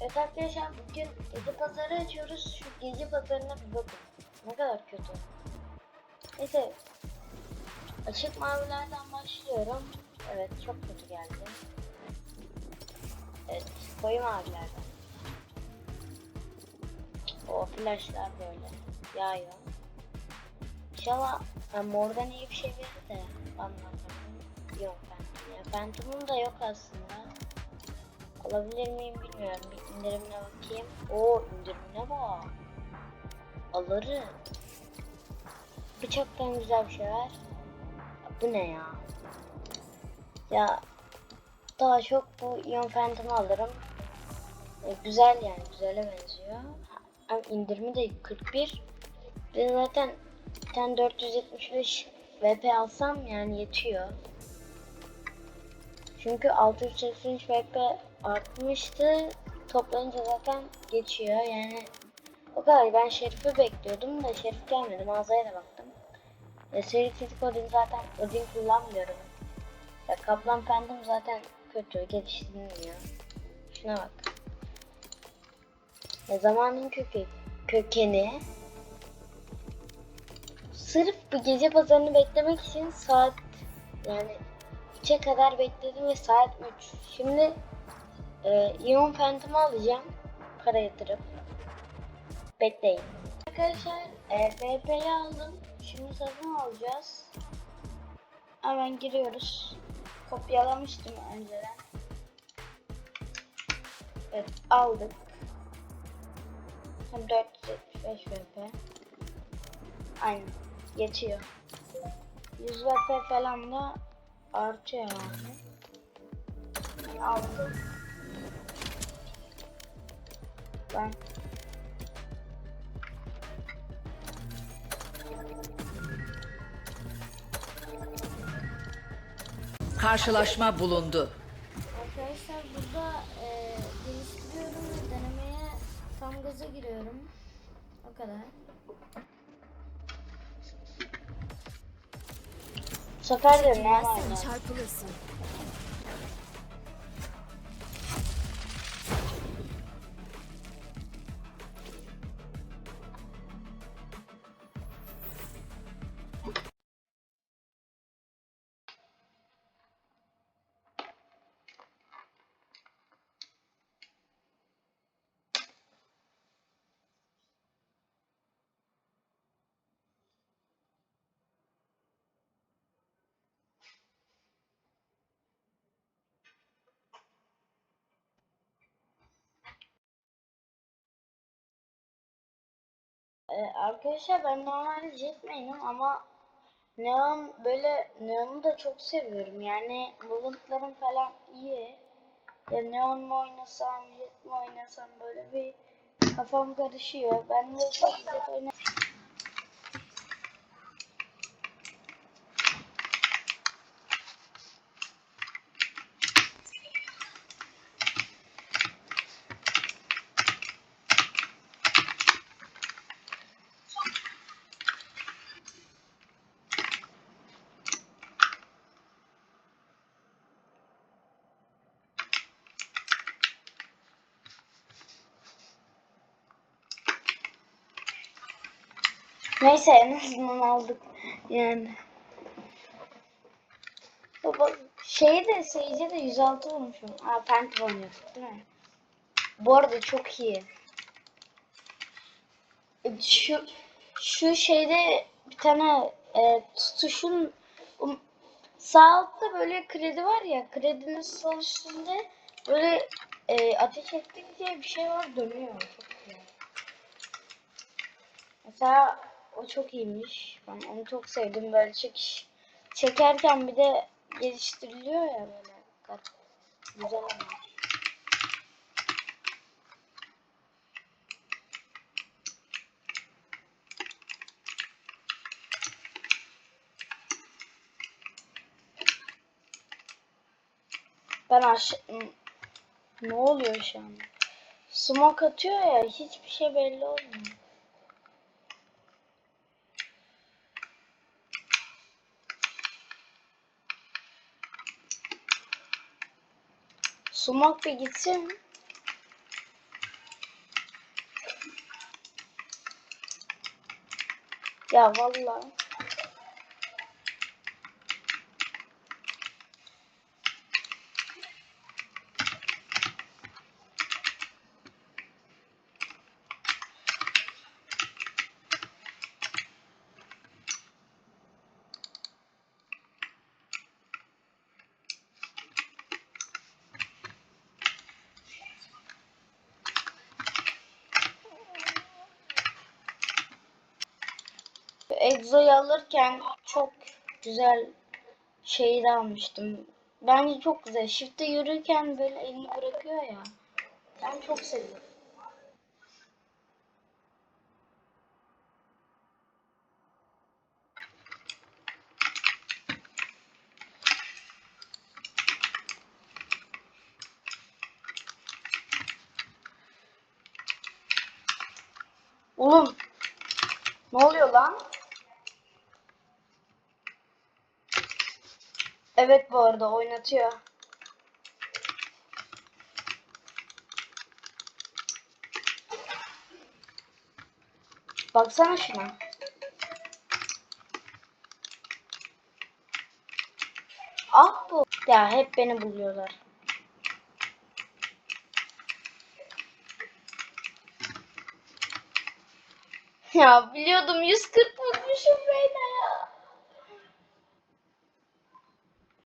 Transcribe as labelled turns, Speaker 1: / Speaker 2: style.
Speaker 1: Evet arkadaşlar bugün gece pazarı açıyoruz. Şu gece pazarına bir bakın. Ne kadar kötü. Neyse. Açık mavilerden başlıyorum. Evet çok kötü geldi. Evet koyu mavilerden. O flashlar böyle yağıyor. İnşallah ben mordan iyi bir şey verir de anlamadım. Yok Phantom ya. Phantom'um da yok aslında. Alabilir miyim bilmiyorum. Bir indirimine bakayım. Oo indirimine bak. Alırım. Bıçaktan güzel bir şey var. Bu ne ya? Ya daha çok bu Ion Phantom'ı alırım. E, güzel yani güzele benziyor. Ama indirimi de 41. Ve zaten bir tane 475 VP alsam yani yetiyor. Çünkü 683 VP artmıştı. Toplayınca zaten geçiyor. Yani o kadar. Ben Şerif'i bekliyordum da Şerif gelmedi. Mağazaya da baktım. E, seri kritik Odin zaten Odin kullanmıyorum. Ya Kaplan Phantom zaten kötü. Geliştirilmiyor. Şuna bak. Ya zamanın kökü, kökeni sırf bu gece pazarını beklemek için saat yani 3'e kadar bekledim ve saat 3. Şimdi e, Ion Phantom'ı alacağım. Para yatırıp. Bekleyin. Arkadaşlar e, VP'yi aldım. Şimdi satın alacağız. Hemen giriyoruz. Kopyalamıştım önceden. Evet aldık. Hem 475 VP. Aynen. Geçiyor. 100 VP falan da artıyor yani. Aldım. Ben
Speaker 2: Karşılaşma bulundu.
Speaker 1: Arkadaşlar burada e, geliştiriyorum ve denemeye tam gaza giriyorum. O kadar. Bu sefer de ne var ya?
Speaker 3: çarpılırsın.
Speaker 1: Ee, arkadaşlar ben normalde Jetman'im ama Neon böyle Neon'u da çok seviyorum. Yani bulutlarım falan iyi. Ya Neon mu oynasam, Jet mi oynasam böyle bir kafam karışıyor. Ben de çok Jet oyna Neyse en azından aldık yani. Baba şeyi de Sage'e de 106 vurmuşum. Aa Phantom oynuyorduk değil mi? Bu arada çok iyi. E, Şu şu şeyde bir tane e, tutuşun um, sağ altta böyle kredi var ya kredinin sol üstünde böyle e, ateş ettikçe bir şey var dönüyor. Çok iyi. Mesela o çok iyiymiş. Ben onu çok sevdim. Böyle çekiş çekerken bir de geliştiriliyor ya böyle. Kat. Güzel olmuş. Ben aşağı... Ne oluyor şu an? Smoke atıyor ya hiçbir şey belli olmuyor. Sumak bir gitsin. Ya vallahi. Exo'yu alırken çok güzel şeyi almıştım. Bence çok güzel. Shift'te yürürken böyle elini bırakıyor ya. Ben çok seviyorum. Oğlum ne oluyor lan? Evet bu arada oynatıyor. Baksana şuna. Ah bu. Ya hep beni buluyorlar. Ya biliyordum 140 vurmuşum beyler.